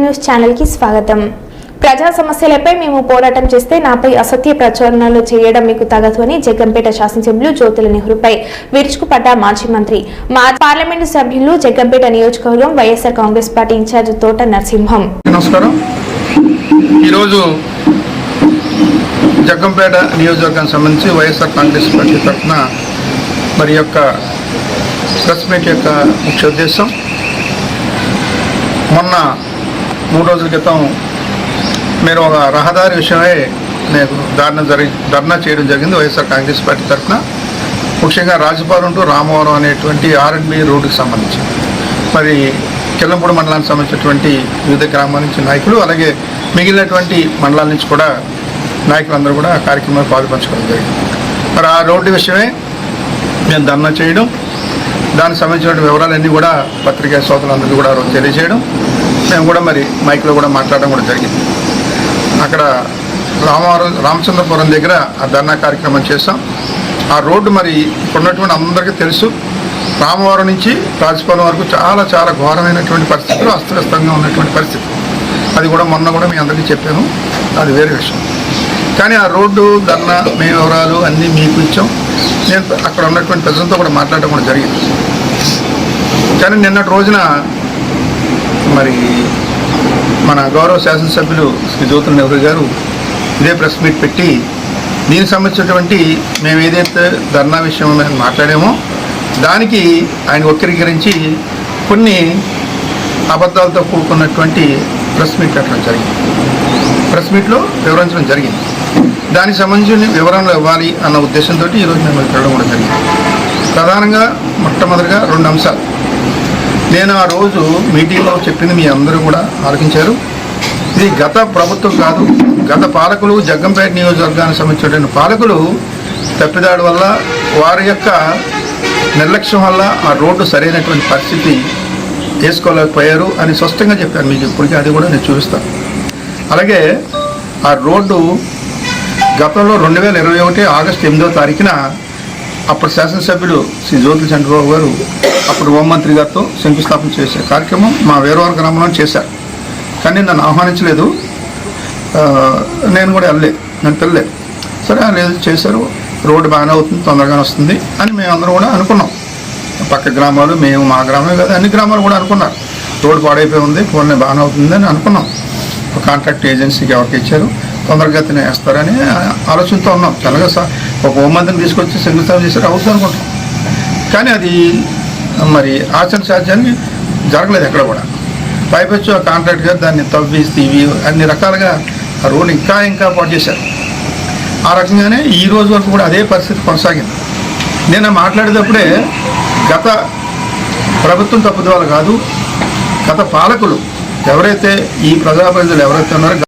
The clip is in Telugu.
న్యూస్ ఛానల్కి స్వాగతం. ప్రజా సమస్యలపై మేము పోరాటం చేస్తే నాపై అసత్య ప్రచారణలు చేయడం మీకు తగదు అని జగ్గంపేట శాసనసభ్యులు జ్యోతుల నెహ్రూపై విరుచుకుపడ్డ మాజీ మంత్రి. మా పార్లమెంటు సభ్యులు జగ్గంపేట నియోజకవర్గం వైఎస్ఆర్ కాంగ్రెస్ పార్టీ ఇన్ఛార్జ్ తోట నరసింహం. నమస్కారం. ఈరోజు జగ్గంపేట నియోజకవర్గానికి సంబంధించి వైఎస్ఆర్ కాంగ్రెస్ పార్టీ తరఫున మరి యొక్క ప్రెస్ మీట్ యొక్క ముఖ్య ఉద్దేశం మొన్న మూడు రోజుల క్రితం మీరు ఒక రహదారి విషయమై నేను ధర్నా జరిగి ధర్నా చేయడం జరిగింది. వైఎస్ఆర్ కాంగ్రెస్ పార్టీ తరఫున. ముఖ్యంగా రాజపాలెం టు రామవరం అనేటువంటి ఆర్ఎండ్బి రోడ్డుకి సంబంధించి. మరి కిల్లంపూడి మండలానికి సంబంధించినటువంటి వివిధ గ్రామాల నుంచి నాయకులు అలాగే మిగిలినటువంటి మండలాల నుంచి కూడా నాయకులందరూ కూడా కార్యక్రమంలో పాల్పంచుకోవడం జరిగింది. మరి ఆ రోడ్డు విషయమే నేను ధర్నా చేయడం దానికి సంబంధించిన వివరాలన్నీ కూడా పత్రికా సోదరులందరికీ కూడా తెలియజేయడం. మేము కూడా మరి మైక్లో కూడా మాట్లాడడం కూడా జరిగింది. అక్కడ రామవరం రామచంద్రపురం దగ్గర ఆ ధర్నా కార్యక్రమం చేస్తాం ఆ రోడ్డు మరి ఇప్పుడున్నటువంటి ఉన్నటువంటి అందరికీ తెలుసు. రామవరం నుంచి రాజపాలెం వరకు చాలా చాలా ఘోరమైనటువంటి పరిస్థితులు అస్తవ్యస్తంగా ఉన్నటువంటి పరిస్థితి. అది కూడా మొన్న కూడా మీ అందరికీ చెప్పాను. అది వేరే విషయం. కానీ ఆ రోడ్డు ధర్నా మీ వివరాలు అన్నీ మీకు ఇచ్చాం. నేను అక్కడ ఉన్నటువంటి ప్రజలతో కూడా మాట్లాడడం కూడా జరిగింది. కానీ నిన్నటి రోజున మరి మన గౌరవ శాసనసభ్యులు శ్రీ జ్యోతుల నెహ్రూ గారు ఇదే ప్రెస్ మీట్ పెట్టి దీనికి సంబంధించినటువంటి మేము ఏదైతే ధర్నా విషయం మీద మాట్లాడామో దానికి ఆయన వక్రీకరించి కొన్ని అబద్ధాలతో కూడుకున్నటువంటి ప్రెస్ మీట్ పెట్టడం జరిగింది. ప్రెస్ మీట్లో వివరించడం జరిగింది. దానికి సంబంధించిన వివరాలు ఇవ్వాలి అన్న ఉద్దేశంతో ఈరోజు మేము తిరగడం వెళ్ళడం కూడా జరిగింది. ప్రధానంగా మొట్టమొదటిగా రెండు అంశాలు. నేను ఆ రోజు మీటింగ్లో చెప్పింది మీ అందరూ కూడా ఆలోచించారు ఇది గత ప్రభుత్వం కాదు గత పాలకులు జగ్గంపేట నియోజకవర్గానికి సంబంధించిన పాలకులు తప్పిదాడు వల్ల వారి యొక్క నిర్లక్ష్యం వల్ల ఆ రోడ్డు సరైనటువంటి పరిస్థితి వేసుకోలేకపోయారు అని స్పష్టంగా చెప్పాను మీకు ఇప్పటికీ అది కూడా నేను చూపిస్తాను. అలాగే ఆ రోడ్డు గతంలో రెండు వేల ఇరవై ఒకటి ఆగస్టు ఎనిమిదో తారీఖున అప్పుడు శాసనసభ్యులు శ్రీ జ్యోతి చంద్రబాబు గారు అప్పుడు హోంమంత్రి గారితో శంకుస్థాపన చేసే కార్యక్రమం మా వేరువారి గ్రామంలో చేశారు. కానీ నన్ను ఆహ్వానించలేదు. నేను కూడా వెళ్ళలేదు. నేను పిల్లలేదు సరే లేదు చేశారు. రోడ్డు బాగానే అవుతుంది తొందరగానే వస్తుంది అని మేము అందరం కూడా అనుకున్నాం. పక్క గ్రామాలు మేము మా గ్రామమే కదా అన్ని గ్రామాలు కూడా అనుకున్నారు. రోడ్డు పాడైపోయి ఉంది ఫోన్ బాగానే అవుతుంది అని అనుకున్నాం. ఒక కాంట్రాక్ట్ ఏజెన్సీకి ఎవరికి ఇచ్చారు తొందరగతిన వేస్తారని ఆలోచనతో ఉన్నాం. తెలంగాణ సా- ఒక హోంమంత్రిని తీసుకొచ్చి శంకుస్థాపన చేశారు అవుతుంది అనుకుంటాం. కానీ అది మరి ఆచరణ సాధ్యాన్ని జరగలేదు ఎక్కడ కూడా. పైపెచ్చు ఆ కాంట్రాక్ట్ గారు దాన్ని తవ్వి తీవి అన్ని రకాలుగా ఆ రోడ్డు ఇంకా ఇంకా పాటు చేశారు. ఆ రకంగానే ఈ రోజు వరకు కూడా అదే పరిస్థితి కొనసాగింది. నేను మాట్లాడేటప్పుడే గత ప్రభుత్వం తప్పుదోవలు కాదు గత పాలకులు ఎవరైతే ఈ ప్రజాప్రతినిధులు ఎవరైతే ఉన్నారో